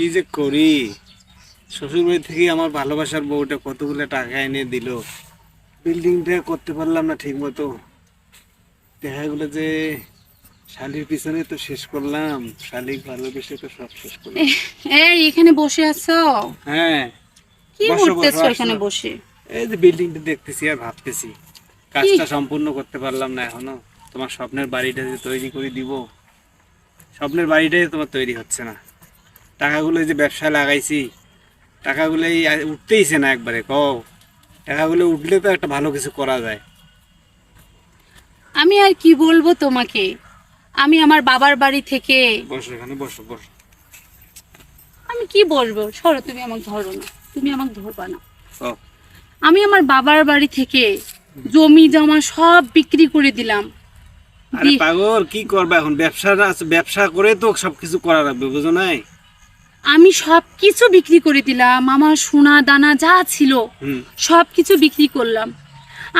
কি যে করি? শ্বশুর বাড়ি থেকে আমার ভালোবাসার বউটা কতগুলো টাকা এনে দিল। বিল্ডিংটা করতে পারলাম না ঠিক মতো দেখা গেলো যে শালির পিছনে তো শেষ করলাম। শালিক ভালোবেসে তো সব শেষ করলাম। এই এখানে বসে আছো? হ্যাঁ কি করতেছো এখানে বসে? এই যে বিল্ডিংটা দেখতেছি আর ভাবতেছি। কাজটা সম্পূর্ণ করতে পারলাম না এখনও। তোমার স্বপ্নের বাড়িটা যে তৈরি করে দিব স্বপ্নের বাড়িটাই তোমার তৈরি হচ্ছে না। টাকাগুলো যে ব্যবসায় লাগাইছি টাকাগুলো উঠতেইছে না একবারে কও। টাকাগুলো উঠলে তো একটা ভালো কিছু করা যায়। আমি আর কি বলব তোমাকে? আমি আমার বাবার বাড়ি থেকে বসো এখানে বসো বসো। আমি কি বলব? সরো তুমি আমাকে ধরো না। তুমি আমাকে ধরবা না। আমি আমার বাবার বাড়ি থেকে জমি জমা সব বিক্রি করে দিলাম। আরে পাগল কি করবা এখন? ব্যবসা ব্যবসা করে তো সবকিছু করা লাগবে বুঝো নাই? আমি সব কিছু বিক্রি করে দিলাম আমার সোনা দানা যা ছিল সব কিছু বিক্রি করলাম।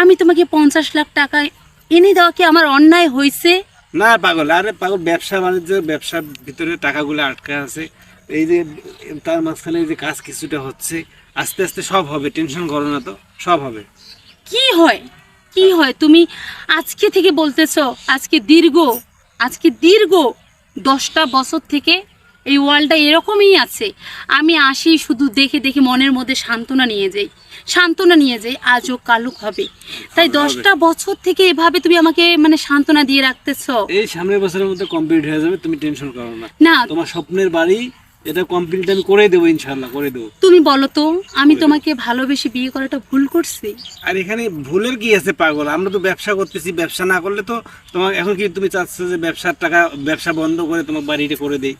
আমি তোমাকে পঞ্চাশ লাখ টাকা এনে দেওয়া কি আমার অন্যায় হয়েছে? না পাগল। আরে পাগল ব্যবসা বাণিজ্য ব্যবসার ভিতরে টাকাগুলো আটকে আছে। এই যে তার মাঝখানে যে কাজ কিছুটা হচ্ছে আস্তে আস্তে সব হবে টেনশন করো না তো সব হবে। কি হয়? কি হয়? তুমি আজকে থেকে বলতেছো আজকে দীর্ঘ আজকে দীর্ঘ দশটা বছর থেকে এই ওয়ার্ল্ডটা এরকমই আছে। আমি আসি শুধু দেখে দেখে মনের মধ্যে সান্ত্বনা নিয়ে যাই। সান্ত্বনা নিয়ে যাই আজও কালুক হবে। তাই দশটা বছর থেকে এভাবে তুমি আমাকে মানে সান্ত্বনা দিয়ে রাখতেছো। এই সামনের বছরের মধ্যে কমপ্লিট হয়ে যাবে তুমি টেনশন করো না। না। তোমার স্বপ্নের বাড়ি এটা কমপ্লিট আমি করে দেবো করে দেবো। তুমি বলো তো আমি তোমাকে ভালোবেসে বিয়ে করাটা ভুল করছি? আর এখানে ভুলের কি আছে পাগল? আমরা তো ব্যবসা করতেছি ব্যবসা না করলে তো তোমার এখন কি তুমি চাচ্ছ যে ব্যবসার টাকা ব্যবসা বন্ধ করে তোমার বাড়িটা করে দেই?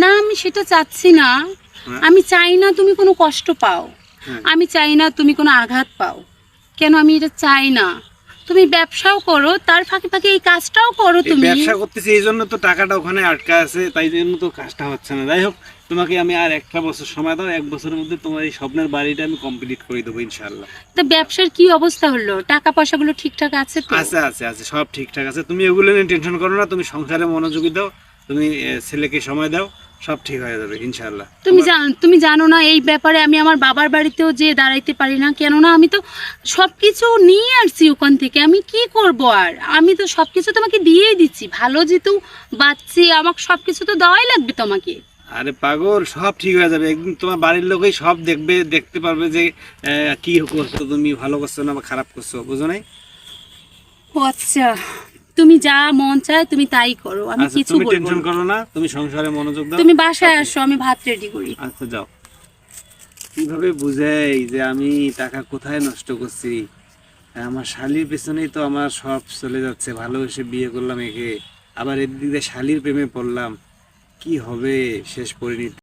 না আমি সেটা চাচ্ছি না। হ্যাঁ। আমি চাই না তুমি কোনো কষ্ট পাও। হ্যাঁ। আমি চাই না তুমি কোনো আঘাত পাও। কেন আমি এটা চাই না? তুমি ব্যবসাও করো তার ফাঁকে ফাঁকে এই কাজটাও করো তুমি। ব্যবসা করতেছি এই জন্য তো টাকাটা ওখানে আটকা আছে তাই জন্য তো কাজটা হচ্ছে না। যাই হোক তোমাকে আমি আর একটা বছর সময় দাও এক বছরের মধ্যে তোমার এই স্বপ্নের বাড়িটা আমি কমপ্লিট করে দেবো ইনশাল্লাহ তা ব্যবসার কি অবস্থা হলো? টাকা পয়সাগুলো ঠিকঠাক আছে তো? আছে আছে আছে সব ঠিকঠাক আছে। তুমি এগুলো নিয়ে টেনশন করো না তুমি সংসারে মনোযোগী দাও। তুমি ছেলেকে সময় দাও সব ঠিক হয়ে যাবে ইনশাল্লাহ তুমি জান তুমি জানো না এই ব্যাপারে আমি আমার বাবার বাড়িতেও যে দাঁড়াইতে পারি না কেননা আমি তো সব কিছু নিয়ে আসছি ওখান থেকে আমি কি করব আর? আমি তো সব কিছু তোমাকে দিয়েই দিচ্ছি ভালো যেহেতু বাচ্চি আমাকে সব কিছু তো দেওয়াই লাগবে তোমাকে। আরে পাগল সব ঠিক হয়ে যাবে একদিন তোমার বাড়ির লোকই সব দেখবে দেখতে পারবে যে কি করছ তুমি ভালো করছ না বা খারাপ করছ বুঝো নাই? ও আচ্ছা। তুমি যা মন চায় তুমি তাই করো আমি আচ্ছা কিছু বলব টেনশন করো না তুমি সংসারে মনোযোগ দাও। তুমি বাসায় আসো আমি ভাত রেডি করি। আচ্ছা যাও। কীভাবে বুঝাই যে আমি টাকা কোথায় নষ্ট করছি? আমার শালির পেছনেই তো আমার সব চলে যাচ্ছে ভালোবেসে বিয়ে করলাম একে। আবার এদিকে শালির প্রেমে পড়লাম। কি হবে? শেষ পরিণতি।